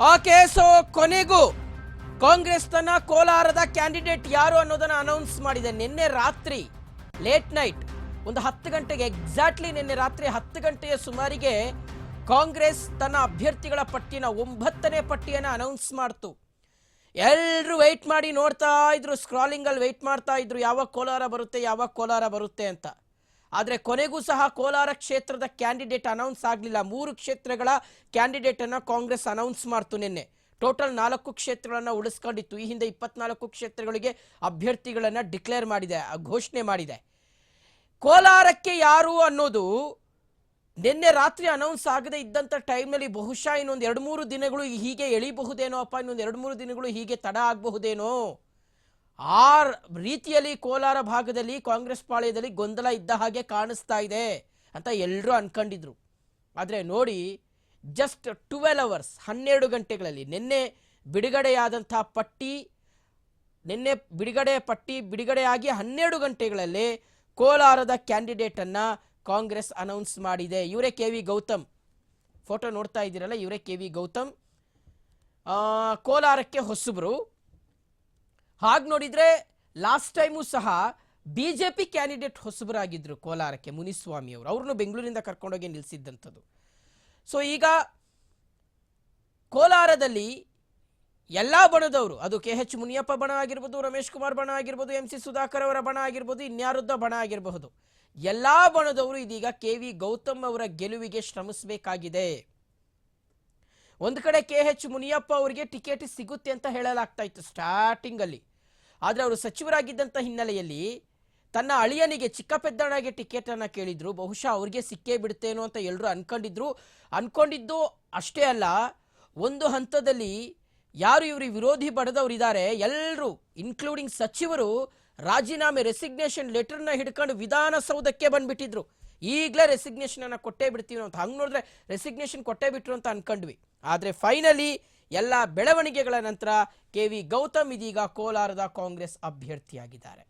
Okay so ಕೊನೆಗೂ ಕಾಂಗ್ರೆಸ್ ತನ್ನ ಕೋಲಾರದ ಕ್ಯಾಂಡಿಡೇಟ್ ಯಾರು ಅನ್ನೋದನ್ನ ಅನೌನ್ಸ್ ಮಾಡಿದೆ. ನಿನ್ನೆ ರಾತ್ರಿ ಲೇಟ್ ನೈಟ್ ಒಂದು ಹತ್ತು ಗಂಟೆಗೆ ಎಕ್ಸಾಕ್ಟ್ಲಿ ನಿನ್ನೆ ರಾತ್ರಿ ಹತ್ತು ಗಂಟೆಯ ಸುಮಾರಿಗೆ ಕಾಂಗ್ರೆಸ್ ತನ್ನ ಅಭ್ಯರ್ಥಿಗಳ ಪಟ್ಟಿನ ಒಂಬತ್ತನೇ ಪಟ್ಟಿಯನ್ನು ಅನೌನ್ಸ್ ಮಾಡ್ತು. ಎಲ್ಲರೂ ವೆಯ್ಟ್ ಮಾಡಿ ನೋಡ್ತಾ ಇದ್ರು ಸ್ಕ್ರಾಲಿಂಗಲ್ಲಿ ವೆಯ್ಟ್ ಮಾಡ್ತಾ ಇದ್ರು, ಯಾವಾಗ ಕೋಲಾರ ಬರುತ್ತೆ, ಯಾವಾಗ ಕೋಲಾರ ಬರುತ್ತೆ ಅಂತ. ಆದರೆ ಕೊನೆಗೂ ಸಹ ಕೋಲಾರ ಕ್ಷೇತ್ರದ ಕ್ಯಾಂಡಿಡೇಟ್ ಅನೌನ್ಸ್ ಆಗಲಿಲ್ಲ. ಮೂರು ಕ್ಷೇತ್ರಗಳ ಕ್ಯಾಂಡಿಡೇಟ್ ಅನ್ನು ಕಾಂಗ್ರೆಸ್ ಅನೌನ್ಸ್ ಮಾಡ್ತು ನಿನ್ನೆ. ಟೋಟಲ್ ನಾಲ್ಕು ಕ್ಷೇತ್ರಗಳನ್ನು ಉಳಿಸ್ಕೊಂಡಿತ್ತು. ಈ ಹಿಂದೆ ಇಪ್ಪತ್ನಾಲ್ಕು ಕ್ಷೇತ್ರಗಳಿಗೆ ಅಭ್ಯರ್ಥಿಗಳನ್ನು ಡಿಕ್ಲೇರ್ ಮಾಡಿದೆ ಘೋಷಣೆ ಮಾಡಿದೆ. ಕೋಲಾರಕ್ಕೆ ಯಾರು ಅನ್ನೋದು ನಿನ್ನೆ ರಾತ್ರಿ ಅನೌನ್ಸ್ ಆಗದೆ ಇದ್ದಂಥ ಟೈಮ್ನಲ್ಲಿ ಬಹುಶಃ ಇನ್ನೊಂದು ಎರಡು ಮೂರು ದಿನಗಳು ಹೀಗೆ ಎಳಿಬಹುದೇನೋ ಅಪ್ಪ ಇನ್ನೊಂದು ಎರಡು ಮೂರು ದಿನಗಳು ಹೀಗೆ ತಡ ಆಗಬಹುದೇನೋ? ಆ ರೀತಿಯಲ್ಲಿ ಕೋಲಾರ ಭಾಗದಲ್ಲಿ ಕಾಂಗ್ರೆಸ್ ಪಾಳ್ಯದಲ್ಲಿ ಗೊಂದಲ ಇದ್ದ ಹಾಗೆ ಕಾಣಿಸ್ತಾ ಇದೆ ಅಂತ ಎಲ್ಲರೂ ಅನ್ಕೊಂಡಿದ್ರು. ಆದರೆ ನೋಡಿ ಜಸ್ಟ್ ಟುವೆಲ್ ಅವರ್ಸ್ ಹನ್ನೆರಡು ಗಂಟೆಗಳಲ್ಲಿ ನಿನ್ನೆ ಬಿಡುಗಡೆಯಾದಂಥ ಪಟ್ಟಿ, ನಿನ್ನೆ ಬಿಡುಗಡೆ ಪಟ್ಟಿ ಬಿಡುಗಡೆಯಾಗಿ ಹನ್ನೆರಡು ಗಂಟೆಗಳಲ್ಲಿ ಕೋಲಾರದ ಕ್ಯಾಂಡಿಡೇಟನ್ನು ಕಾಂಗ್ರೆಸ್ ಅನೌನ್ಸ್ ಮಾಡಿದೆ. ಇವರೇ ಕೆ ವಿ ಗೌತಮ್. ಫೋಟೋ ನೋಡ್ತಾ ಇದ್ದೀರಲ್ಲ, ಇವರೇ ಕೆ ವಿ ಗೌತಮ್. ಕೋಲಾರಕ್ಕೆ ಹೊಸಬರು. ಹಾಗೆ ನೋಡಿದರೆ ಲಾಸ್ಟ್ ಟೈಮು ಸಹ ಬಿ ಜೆ ಪಿ ಕ್ಯಾಂಡಿಡೇಟ್ ಹೊಸಬರಾಗಿದ್ದರು ಕೋಲಾರಕ್ಕೆ ಮುನಿಸ್ವಾಮಿ ಅವರು. ಅವ್ರನ್ನು ಬೆಂಗಳೂರಿಂದ ಕರ್ಕೊಂಡೋಗಿ ನಿಲ್ಲಿಸಿದ್ದಂಥದ್ದು ಸೊ ಈಗ ಕೋಲಾರದಲ್ಲಿ ಎಲ್ಲ ಬಣದವರು, ಅದು ಕೆ ಎಚ್ ಮುನಿಯಪ್ಪ ಬಣ ಆಗಿರ್ಬೋದು, ರಮೇಶ್ ಕುಮಾರ್ ಬಣ ಆಗಿರ್ಬೋದು, ಎಂ ಸಿ ಸುಧಾಕರ್ ಅವರ ಬಣ ಆಗಿರ್ಬೋದು, ಇನ್ಯಾರದ್ದ ಬಣ ಆಗಿರಬಹುದು. ಎಲ್ಲ ಬಣದವರು ಇದೀಗ ಕೆ ವಿ ಗೌತಮ್ ಅವರ ಗೆಲುವಿಗೆ ಶ್ರಮಿಸಬೇಕಾಗಿದೆ. ಒಂದು ಕಡೆ ಕೆ ಎಚ್ ಮುನಿಯಪ್ಪ ಅವರಿಗೆ ಟಿಕೆಟ್ ಸಿಗುತ್ತೆ ಅಂತ ಹೇಳಲಾಗ್ತಾ ಇತ್ತು ಸ್ಟಾರ್ಟಿಂಗ್ ಅಲ್ಲಿ. ಆದ್ರೆ ಅವರು ಸಚಿವರಾಗಿದ್ದಂಥ ಹಿನ್ನೆಲೆಯಲ್ಲಿ ತನ್ನ ಅಳಿಯನಿಗೆ ಚಿಕ್ಕ ಟಿಕೆಟನ್ನು ಕೇಳಿದ್ರು. ಬಹುಶಃ ಅವ್ರಿಗೆ ಸಿಕ್ಕೇ ಬಿಡ್ತೇನೋ ಅಂತ ಎಲ್ಲರೂ ಅನ್ಕೊಂಡಿದ್ರು. ಅನ್ಕೊಂಡಿದ್ದು ಅಷ್ಟೇ ಅಲ್ಲ, ಒಂದು ಹಂತದಲ್ಲಿ ಯಾರು ಇವರು ವಿರೋಧಿ ಬಡದವರಿದ್ದಾರೆ ಎಲ್ಲರೂ ಇನ್ಕ್ಲೂಡಿಂಗ್ ಸಚಿವರು, ರಾಜೀನಾಮೆ ರೆಸಿಗ್ನೇಷನ್ ಲೆಟರ್ನ ಹಿಡ್ಕೊಂಡು ವಿಧಾನಸೌಧಕ್ಕೆ ಬಂದ್ಬಿಟ್ಟಿದ್ರು. ಈಗಲೇ ರೆಸಿಗ್ನೇಷನ್ ಅನ್ನ ಕೊಟ್ಟೇ ಬಿಡ್ತೀವಿ ಅಂತ. ಹಂಗೆ ನೋಡಿದ್ರೆ ರೆಸಿಗ್ನೇಷನ್ ಕೊಟ್ಟೇ ಬಿಟ್ರು ಅಂತ ಅನ್ಕೊಂಡ್ವಿ. ಆದರೆ ಫೈನಲಿ ಎಲ್ಲ ಬೆಳವಣಿಗೆಗಳ ನಂತರ ಕೆ ವಿ ಗೌತಮ್ ಇದೀಗ ಕೋಲಾರದ ಕಾಂಗ್ರೆಸ್ ಅಭ್ಯರ್ಥಿಯಾಗಿದ್ದಾರೆ.